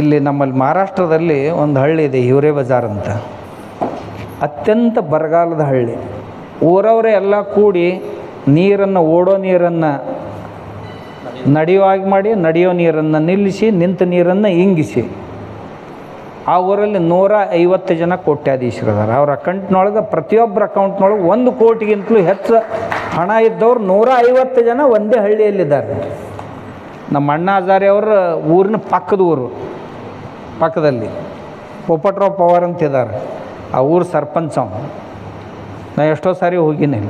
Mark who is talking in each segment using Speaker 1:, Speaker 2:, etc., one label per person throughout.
Speaker 1: ಇಲ್ಲಿ ನಮ್ಮಲ್ಲಿ ಮಹಾರಾಷ್ಟ್ರದಲ್ಲಿ ಒಂದು ಹಳ್ಳಿ ಇದೆ, ಹಿವರೇ ಬಜಾರ್ ಅಂತ. ಅತ್ಯಂತ ಬರಗಾಲದ ಹಳ್ಳಿ. ಊರವರೇ ಎಲ್ಲ ಕೂಡಿ ನೀರನ್ನು, ಓಡೋ ನೀರನ್ನು ನಡೆಯುವಾಗಿ ಮಾಡಿ, ನಡೆಯೋ ನೀರನ್ನು ನಿಲ್ಲಿಸಿ, ನಿಂತ ನೀರನ್ನು ಇಂಗಿಸಿ. ಆ ಊರಲ್ಲಿ ನೂರ ಐವತ್ತು ಜನ ಕೋಟ್ಯಾಧೀಶರಿದ್ದಾರೆ. ಅವ್ರ ಅಕೌಂಟ್ನೊಳಗೆ, ಪ್ರತಿಯೊಬ್ಬರ ಅಕೌಂಟ್ನೊಳಗೆ ಒಂದು ಕೋಟಿಗಿಂತಲೂ ಹೆಚ್ಚು ಹಣ ಇದ್ದವ್ರು ನೂರ ಐವತ್ತು ಜನ ಒಂದೇ ಹಳ್ಳಿಯಲ್ಲಿದ್ದಾರೆ. ನಮ್ಮ ಅಣ್ಣ ಹಜಾರಿ ಅವರು ಊರಿನ ಪಕ್ಕದ ಊರು. ಪಕ್ಕದಲ್ಲಿ. ಪೋಪಟ್ರಾವ್ ಪವಾರ್ ಅಂತಿದ್ದಾರೆ ಆ ಊರು ಸರ್ಪಂಚ ನಾನು ನಾ ಎಷ್ಟೋ ಸಾರಿ ಹೋಗಿನಿ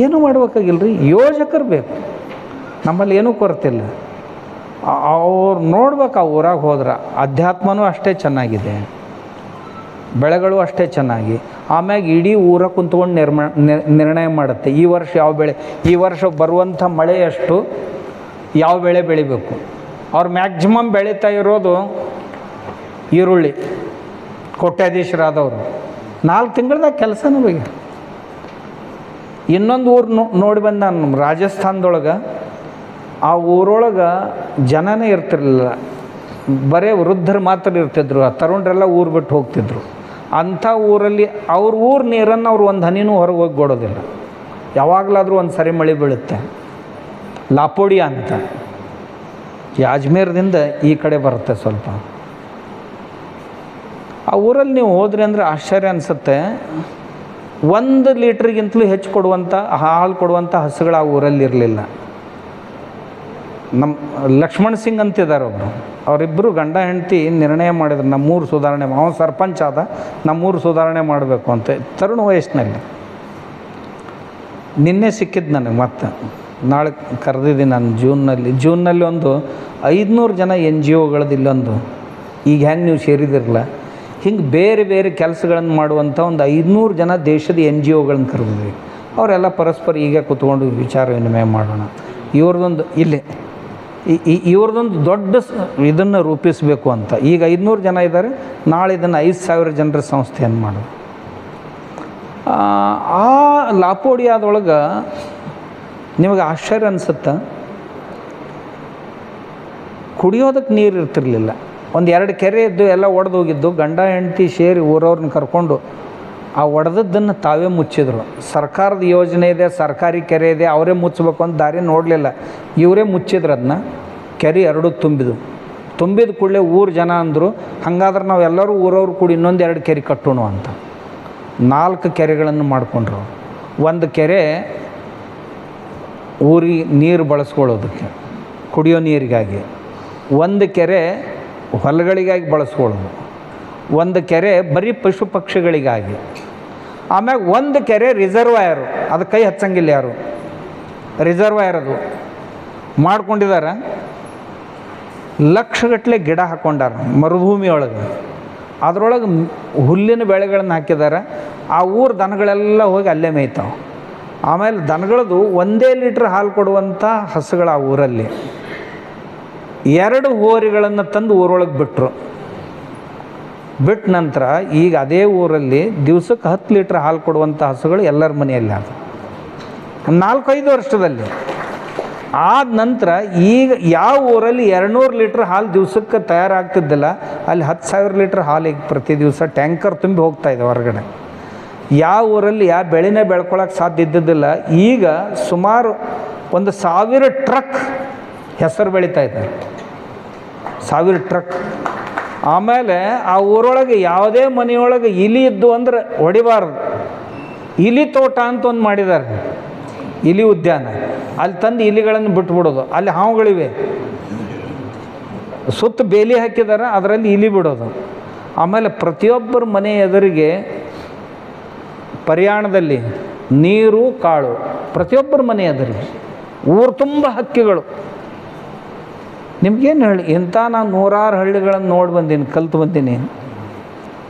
Speaker 1: ಏನು ಮಾಡ್ಬೇಕಾಗಿಲ್ಲ ರೀ ಯೋಜಕರು ಬೇಕು. ನಮ್ಮಲ್ಲಿ ಏನೂ ಕೊರತಿಲ್ಲ ಅವ್ರು ನೋಡ್ಬೇಕು ಆ ಊರಾಗ ಹೋದ್ರೆ. ಅಧ್ಯಾತ್ಮನೂ ಅಷ್ಟೇ ಚೆನ್ನಾಗಿದೆ. ಬೆಳೆಗಳು ಅಷ್ಟೇ ಚೆನ್ನಾಗಿ. ಆಮ್ಯಾಗ ಇಡೀ ಊರ ಕುಂತ್ಕೊಂಡು ನಿರ್ಮ ನಿರ್ಣಯ ಮಾಡುತ್ತೆ. ಈ ವರ್ಷ ಯಾವ ಬೆಳೆ, ಈ ವರ್ಷ ಬರುವಂಥ ಮಳೆಯಷ್ಟು ಯಾವ ಬೆಳೆ ಬೆಳಿಬೇಕು? ಅವ್ರು ಮ್ಯಾಕ್ಸಿಮಮ್ ಬೆಳೀತಾ ಇರೋದು ಈರುಳ್ಳಿ. ಕೋಟ್ಯಾಧೀಶರಾದವರು. ನಾಲ್ಕು ತಿಂಗಳದಾಗ ಕೆಲಸನೂ ಬಗ್ಗೆ ಇನ್ನೊಂದು ಊರು ನೋಡಿ ಬಂದ ನಾನು ರಾಜಸ್ಥಾನದೊಳಗೆ. ಆ ಊರೊಳಗೆ ಜನನೇ ಇರ್ತಿರ್ಲಿಲ್ಲ. ಬರೇ ವೃದ್ಧರು ಮಾತ್ರ ಇರ್ತಿದ್ರು. ಆ ತರುಣರೆಲ್ಲ ಊರು ಬಿಟ್ಟು ಹೋಗ್ತಿದ್ರು. ಅಂಥ ಊರಲ್ಲಿ ಅವ್ರ ಊರು ನೀರನ್ನು ಅವ್ರು ಒಂದು ಹನಿನೂ ಹೊರಗೆ ಹೋಗಿ ಕೊಡೋದಿಲ್ಲ. ಯಾವಾಗಲಾದರೂ ಒಂದು ಸರಿ ಮಳೆ ಬೀಳುತ್ತೆ. ಲಾಪೋಡಿಯಾ ಅಂತ. ಈ ಅಜ್ಮೇರದಿಂದ ಈ ಕಡೆ ಬರುತ್ತೆ ಸ್ವಲ್ಪ. ಆ ಊರಲ್ಲಿ ನೀವು ಹೋದ್ರಿ ಅಂದರೆ ಆಶ್ಚರ್ಯ ಅನಿಸುತ್ತೆ. ಒಂದು ಲೀಟ್ರಿಗಿಂತಲೂ ಹೆಚ್ಚು ಕೊಡುವಂಥ ಹಾಲು ಕೊಡುವಂಥ ಹಸುಗಳು ಆ ಊರಲ್ಲಿ ಇರಲಿಲ್ಲ. ನಮ್ಮ ಲಕ್ಷ್ಮಣ್ ಸಿಂಗ್ ಅಂತಿದ್ದಾರೆ ಒಬ್ಬರು ಅವರಿಬ್ಬರು ಗಂಡ ಹೆಂಡತಿ ನಿರ್ಣಯ ಮಾಡಿದ್ರು, ನಮ್ಮೂರು ಸುಧಾರಣೆ ಅವನು ಸರ್ಪಂಚ್ ಆದ, ನಮ್ಮೂರು ಸುಧಾರಣೆ ಮಾಡಬೇಕು ಅಂತ. ತರುಣ ವಯಸ್ಸಿನಲ್ಲಿ. ನಿನ್ನೆ ಸಿಕ್ಕಿದ್ದು ನನಗೆ ಮತ್ತೆ. ನಾಳೆ ಕರೆದಿದ್ದೀನಿ ನಾನು ಜೂನ್ನಲ್ಲಿ. ಜೂನ್ನಲ್ಲಿ ಒಂದು ಐದುನೂರು ಜನ ಎನ್ ಜಿ ಒಗಳದ್ದು ಇಲ್ಲೊಂದು. ಈಗ ಹೆಂಗೆ ನೀವು ಸೇರಿದಿರಲ್ಲ ಹಿಂಗೆ ಬೇರೆ ಬೇರೆ ಕೆಲಸಗಳನ್ನು ಮಾಡುವಂಥ ಒಂದು ಐದುನೂರು ಜನ ದೇಶದ ಎನ್ ಜಿ ಒಗಳನ್ನು ಕರೆದಿದ್ವಿ ಅವರೆಲ್ಲ ಪರಸ್ಪರ ಈಗ ಕೂತ್ಕೊಂಡು ವಿಚಾರ ವಿನಿಮಯ ಮಾಡೋಣ. ಇವ್ರದ್ದೊಂದು ಇಲ್ಲಿ ಇವ್ರದ್ದೊಂದು ದೊಡ್ಡ ಇದನ್ನು ರೂಪಿಸಬೇಕು ಅಂತ. ಈಗ ಐದುನೂರು ಜನ ಇದ್ದಾರೆ ನಾಳೆ ಇದನ್ನು ಐದು ಸಾವಿರ ಜನರ ಸಂಸ್ಥೆಯನ್ನು ಮಾಡೋದು. ಆ ಲಾಪೋಡಿಯಾದೊಳಗೆ ನಿಮಗೆ ಆಶ್ಚರ್ಯ ಅನಿಸುತ್ತೆ? ಕುಡಿಯೋದಕ್ಕೆ ನೀರು ಇರ್ತಿರ್ಲಿಲ್ಲ. ಒಂದು ಎರಡು ಕೆರೆ ಇದ್ದು ಎಲ್ಲ ಒಡೆದು ಹೋಗಿದ್ದು, ಗಂಡ, ಹೆಂಡತಿ ಸೇರಿ ಊರವ್ರನ್ನ ಕರ್ಕೊಂಡು ಆ ಒಡೆದದ್ದನ್ನು ತಾವೇ ಮುಚ್ಚಿದ್ರು. ಸರ್ಕಾರದ ಯೋಜನೆ ಇದೆ, ಸರ್ಕಾರಿ ಕೆರೆ ಇದೆ, ಅವರೇ ಮುಚ್ಚಬೇಕು ಅಂತ ದಾರಿ ನೋಡಲಿಲ್ಲ. ಇವರೇ ಮುಚ್ಚಿದ್ರು ಅದನ್ನ ಕೆರೆ ಎರಡು ತುಂಬಿದು ತುಂಬಿದ ಕೂಡಲೇ ಊರು ಜನ ಅಂದರು, ಹಾಗಾದ್ರೆ ನಾವು ಎಲ್ಲರೂ ಊರವ್ರು ಕೂಡಿ ಇನ್ನೊಂದು ಎರಡು ಕೆರೆ ಕಟ್ಟೋಣ ಅಂತ. ನಾಲ್ಕು ಕೆರೆಗಳನ್ನು ಮಾಡಿಕೊಂಡ್ರು ಒಂದು ಕೆರೆ ಊರಿಗೆ ನೀರು ಬಳಸ್ಕೊಳ್ಳೋದಕ್ಕೆ, ಕುಡಿಯೋ ನೀರಿಗಾಗಿ. ಒಂದು ಕೆರೆ ಹೊಲಗಳಿಗಾಗಿ ಬಳಸ್ಕೊಳ್ಳೋದು. ಒಂದು ಕೆರೆ ಬರೀ ಪಶು ಪಕ್ಷಿಗಳಿಗಾಗಿ. ಆಮ್ಯಾಗ ಒಂದು ಕೆರೆ ರಿಸರ್ವಾಯರು, ಅದು ಕೈ ಹಚ್ಚಂಗಿಲ್ಲ ಯಾರು? ರಿಸರ್ವಾಯರ್ ಅದು. ಮಾಡ್ಕೊಂಡಿದ್ದಾರೆ ಲಕ್ಷಗಟ್ಟಲೆ ಗಿಡ ಹಾಕ್ಕೊಂಡಾರ ಮರುಭೂಮಿಯೊಳಗೆ ಅದರೊಳಗೆ ಹುಲ್ಲಿನ ಬೆಳೆಗಳನ್ನು ಹಾಕಿದ್ದಾರೆ ಆ ಊರು ದನಗಳೆಲ್ಲ ಹೋಗಿ ಅಲ್ಲೇ ಮೇಯ್ತಾವೆ. ಆಮೇಲೆ ದನಗಳದು ಒಂದೇ ಲೀಟ್ರ್ ಹಾಲು ಕೊಡುವಂಥ ಹಸುಗಳು ಆ ಊರಲ್ಲಿ. ಎರಡು ಹೋರಿಗಳನ್ನು ತಂದು ಊರೊಳಗೆ ಬಿಟ್ಟರು ಬಿಟ್ಟ ನಂತರ ಈಗ ಅದೇ ಊರಲ್ಲಿ ದಿವ್ಸಕ್ಕೆ ಹತ್ತು ಲೀಟ್ರ್ ಹಾಲು ಕೊಡುವಂಥ ಹಸುಗಳು ಎಲ್ಲರ ಮನೆಯಲ್ಲಿ ಅದು ನಾಲ್ಕೈದು ವರ್ಷದಲ್ಲಿ. ಆದ ನಂತರ ಈಗ ಯಾವ ಊರಲ್ಲಿ ಎರಡುನೂರು ಲೀಟ್ರ್ ಹಾಲು ದಿವ್ಸಕ್ಕೆ ತಯಾರಾಗ್ತಿದ್ದಿಲ್ಲ, ಅಲ್ಲಿ ಹತ್ತು ಸಾವಿರ ಲೀಟ್ರ್ ಹಾಲು ಈಗ ಪ್ರತಿ ದಿವಸ ಟ್ಯಾಂಕರ್ ತುಂಬಿ ಹೋಗ್ತಾ ಇದೆ ಹೊರಗಡೆ. ಯಾವ ಊರಲ್ಲಿ ಯಾವ ಬೆಳೆನೇ ಬೆಳ್ಕೊಳಕ್ಕೆ ಸಾಧ್ಯ ಇದ್ದಿದ್ದಿಲ್ಲ, ಈಗ ಸುಮಾರು ಒಂದು ಸಾವಿರ ಟ್ರಕ್ ಹೆಸರು ಬೆಳೀತಾ ಇದ್ದಾರೆ. ಸಾವಿರ ಟ್ರಕ್. ಆಮೇಲೆ ಆ ಊರೊಳಗೆ ಯಾವುದೇ ಮನೆಯೊಳಗೆ ಇಲಿ ಇದ್ದು ಅಂದ್ರೆ ಹೊಡಿಬಾರ್ದು. ಇಲಿ ತೋಟ ಅಂತ ಒಂದು ಮಾಡಿದ್ದಾರೆ. ಇಲಿ ಉದ್ಯಾನ. ಅಲ್ಲಿ ತಂದು ಇಲಿಗಳನ್ನು ಬಿಟ್ಬಿಡೋದು. ಅಲ್ಲಿ ಹಾವುಗಳಿವೆ. ಸುತ್ತ ಬೇಲಿ ಹಾಕಿದ್ದಾರೆ, ಅದರಲ್ಲಿ ಇಲಿ ಬಿಡೋದು. ಆಮೇಲೆ ಪ್ರತಿಯೊಬ್ಬರ ಮನೆ ಎದುರಿಗೆ ಪರ್ಯಾಣದಲ್ಲಿ ನೀರು, ಕಾಳು ಪ್ರತಿಯೊಬ್ಬರ ಮನೆ ಎದುರಿಗೆ. ಊರು ತುಂಬ ಹಕ್ಕಿಗಳು. ನಿಮ್ಗೇನು ಹೇಳಿ? ಇಂಥ ನಾನು ನೂರಾರು ಹಳ್ಳಿಗಳನ್ನು ನೋಡಿ ಬಂದೀನಿ, ಕಲ್ತು ಬಂದೀನಿ.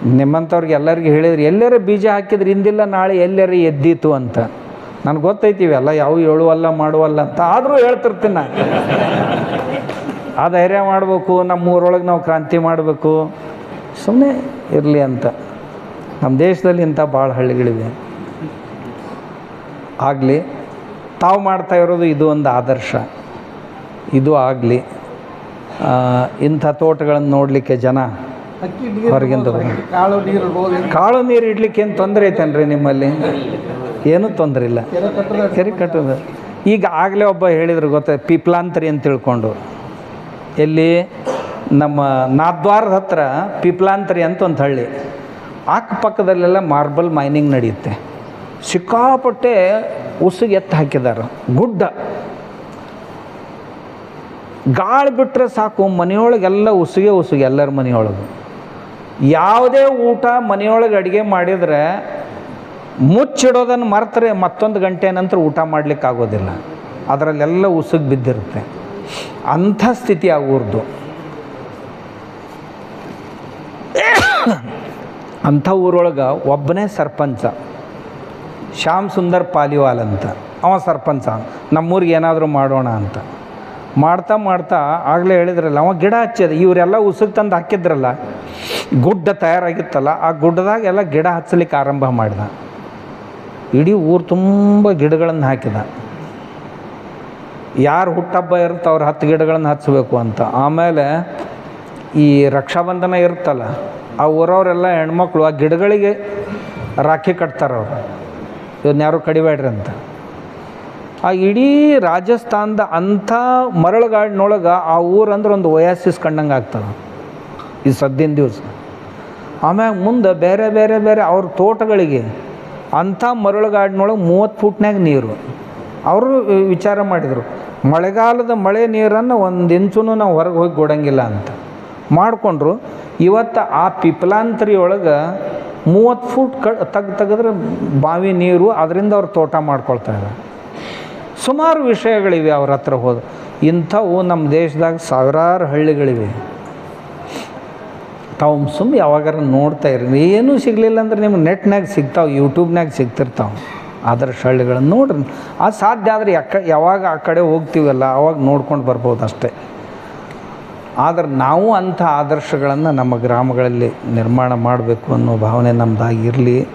Speaker 1: ನಿಮ್ಮಂಥವ್ರಿಗೆ ಎಲ್ಲರಿಗೆ ಹೇಳಿದ್ರಿ, ಎಲ್ಲರ ಬೀಜ ಹಾಕಿದ್ರೆ, ಇಂದಿಲ್ಲ ನಾಳೆ ಎಲ್ಲರ ಎದ್ದಿತ್ತು ಅಂತ. ನನಗೆ ಗೊತ್ತೈತಿ ಇವೆಲ್ಲ, ಯಾವ ಹೇಳುವಲ್ಲ ಮಾಡುವಲ್ಲ ಅಂತ. ಆದರೂ ಹೇಳ್ತಿರ್ತೀನಿ ನಾನು. ಆ ಧೈರ್ಯ ಮಾಡಬೇಕು ನಮ್ಮ ಊರೊಳಗೆ ನಾವು ಕ್ರಾಂತಿ ಮಾಡಬೇಕು. ಸುಮ್ಮನೆ ಇರಲಿ ಅಂತ. ನಮ್ಮ ದೇಶದಲ್ಲಿ ಇಂಥ ಭಾಳ ಹಳ್ಳಿಗಳಿವೆ. ಆಗಲಿ, ತಾವು ಮಾಡ್ತಾ ಇರೋದು ಇದು ಒಂದು ಆದರ್ಶ. ಇದು ಆಗಲಿ. ಇಂಥ ತೋಟಗಳನ್ನು ನೋಡಲಿಕ್ಕೆ ಜನ ಹೊರಗಿಂದ
Speaker 2: ಕಾಳು ನೀರು ಇರ್ಬೋದು
Speaker 1: ಕಾಳು ನೀರು ಇಡ್ಲಿಕ್ಕೆ ಏನು ತೊಂದರೆ ಐತೇನ್ರಿ ನಿಮ್ಮಲ್ಲಿ? ಏನೂ ತೊಂದರೆ ಇಲ್ಲ.
Speaker 2: ಕೆರೆ ಕಟ್ಟೋದು?
Speaker 1: ಈಗ ಆಗಲೇ ಒಬ್ಬ ಹೇಳಿದ್ರು ಗೊತ್ತ ಪಿಪ್ಲಾಂತರಿ ಅಂತ ತಿಳ್ಕೊಂಡು. ಎಲ್ಲಿ ನಮ್ಮ ನಾದ್ವಾರದ ಹತ್ರ ಪಿಪ್ಲಾಂತರಿ ಅಂತ ಒಂದು ಹಳ್ಳಿ. ಅಕ್ಕಪಕ್ಕದಲ್ಲೆಲ್ಲ ಮಾರ್ಬಲ್ ಮೈನಿಂಗ್ ನಡೆಯುತ್ತೆ. ಸಿಕ್ಕಾಪಟ್ಟೆ ಉಸುಗೆ ಎತ್ತು ಹಾಕಿದ್ದಾರೆ ಗುಡ್ಡ. ಗಾಳಿ ಬಿಟ್ಟರೆ ಸಾಕು, ಮನೆಯೊಳಗೆಲ್ಲ ಉಸುಗೆ ಉಸುಗೆ ಎಲ್ಲರ ಮನೆಯೊಳಗೆ. ಯಾವುದೇ ಊಟ ಮನೆಯೊಳಗೆ ಅಡುಗೆ ಮಾಡಿದರೆ ಮುಚ್ಚಿಡೋದನ್ನು ಮರೆತರೆ ಮತ್ತೊಂದು ಗಂಟೆ ನಂತರ ಊಟ ಮಾಡಲಿಕ್ಕೆ ಆಗೋದಿಲ್ಲ ಅದರಲ್ಲೆಲ್ಲ ಉಸುಗೆ ಬಿದ್ದಿರುತ್ತೆ. ಅಂಥ ಸ್ಥಿತಿ ಆ ಊರ್ದು ಅಂಥ ಊರೊಳಗೆ ಒಬ್ಬನೇ ಸರ್ಪಂಚ. ಶ್ಯಾಮ್ ಸುಂದರ್ ಪಾಲಿವಾಲ್ ಅಂತ. ಅವ ಸರ್ಪಂಚ. ನಮ್ಮೂರಿಗೆ ಏನಾದರೂ ಮಾಡೋಣ ಅಂತ. ಮಾಡ್ತಾ ಮಾಡ್ತಾ ಆಗಲೇ ಹೇಳಿದ್ರಲ್ಲ, ಅವ ಗಿಡ ಹಚ್ಚಿದ. ಇವರೆಲ್ಲ ಉಸುಗ್ ತಂದು ಹಾಕಿದ್ರಲ್ಲ, ಗುಡ್ಡ ತಯಾರಾಗಿತ್ತಲ್ಲ, ಆ ಗುಡ್ಡದಾಗ ಎಲ್ಲ ಗಿಡ ಹಚ್ಚಲಿಕ್ಕೆ ಆರಂಭ ಮಾಡಿದ. ಇಡೀ ಊರು ತುಂಬ ಗಿಡಗಳನ್ನು ಹಾಕಿದ. ಯಾರು ಹುಟ್ಟಬ್ಬ ಇರುತ್ತೆ ಅವ್ರು ಹತ್ತು ಗಿಡಗಳನ್ನು ಹಚ್ಚಬೇಕು ಅಂತ. ಆಮೇಲೆ ಈ ರಕ್ಷಾಬಂಧನ ಇರುತ್ತಲ್ಲ, ಆ ಊರವರೆಲ್ಲ ಹೆಣ್ಮಕ್ಳು ಆ ಗಿಡಗಳಿಗೆ ರಾಖಿ ಕಟ್ತಾರೆ ಅವರು ಇವನ್ನ ಯಾರು ಕಡಿಬೇಡ್ರಿ ಅಂತ. ಆ ಇಡೀ ರಾಜಸ್ಥಾನದ ಅಂಥ ಮರಳುಗಾಡಿನೊಳಗೆ ಆ ಊರಂದ್ರೆ ಒಂದು ಒಯಾಸಿಸ್ ಕಂಡಂಗೆ ಆಗ್ತದೆ. ಈ ಸದ್ದಿನ ದಿವಸ. ಆಮ್ಯಾಗ ಮುಂದೆ ಬೇರೆ ಬೇರೆ ಬೇರೆ ಅವ್ರ ತೋಟಗಳಿಗೆ ಅಂಥ ಮರಳುಗಾಡಿನೊಳಗೆ ಮೂವತ್ತು ಫುಟ್ನಾಗ ನೀರು. ಅವರು ವಿಚಾರ ಮಾಡಿದರು, ಮಳೆಗಾಲದ ಮಳೆ ನೀರನ್ನು ಒಂದು ಇಂಚೂ ನಾವು ಹೊರಗೆ ಹೋಗಿ ಕೊಡಂಗಿಲ್ಲ ಅಂತ. ಮಾಡಿಕೊಂಡ್ರು, ಇವತ್ತು ಆ ಪಿಪ್ಲಾಂತರಿ ಒಳಗೆ ಮೂವತ್ತು ಫೂಟ್ ಕ ತೆಗ್ದು ತೆಗೆದ್ರೆ ಬಾವಿ ನೀರು ಅದರಿಂದ ಅವ್ರು ತೋಟ ಮಾಡ್ಕೊಳ್ತಾ ಇದ್ದಾರೆ ಸುಮಾರು ವಿಷಯಗಳಿವೆ ಅವ್ರ ಹತ್ರ ಹೋದ ಇಂಥವು ನಮ್ಮ ದೇಶದಾಗ ಸಾವಿರಾರು ಹಳ್ಳಿಗಳಿವೆ. ತಾವು ಸುಮ್ಮ ಯಾವಾಗಾರ ನೋಡ್ತಾ ಇರಿ ಏನೂ ಸಿಗಲಿಲ್ಲ ಅಂದ್ರೆ ನಿಮ್ಗೆ ನೆಟ್ನಾಗ ಸಿಗ್ತಾವೆ ಯೂಟ್ಯೂಬ್ನಾಗ ಸಿಗ್ತಿರ್ತಾವೆ. ಆದರ್ಶ ಹಳ್ಳಿಗಳನ್ನು ನೋಡ್ರಿ. ಅದು ಸಾಧ್ಯ ಆದರೆ ಯಾಕ, ಯಾವಾಗ ಆ ಕಡೆ ಹೋಗ್ತೀವಲ್ಲ ಆವಾಗ ನೋಡ್ಕೊಂಡು ಬರ್ಬೋದು ಅಷ್ಟೇ. ಆದರೆ ನಾವು ಅಂಥ ಆದರ್ಶಗಳನ್ನು ನಮ್ಮ ಗ್ರಾಮಗಳಲ್ಲಿ ನಿರ್ಮಾಣ ಮಾಡಬೇಕು ಅನ್ನೋ ಭಾವನೆ ನಮ್ಮದಾಗಿರಲಿ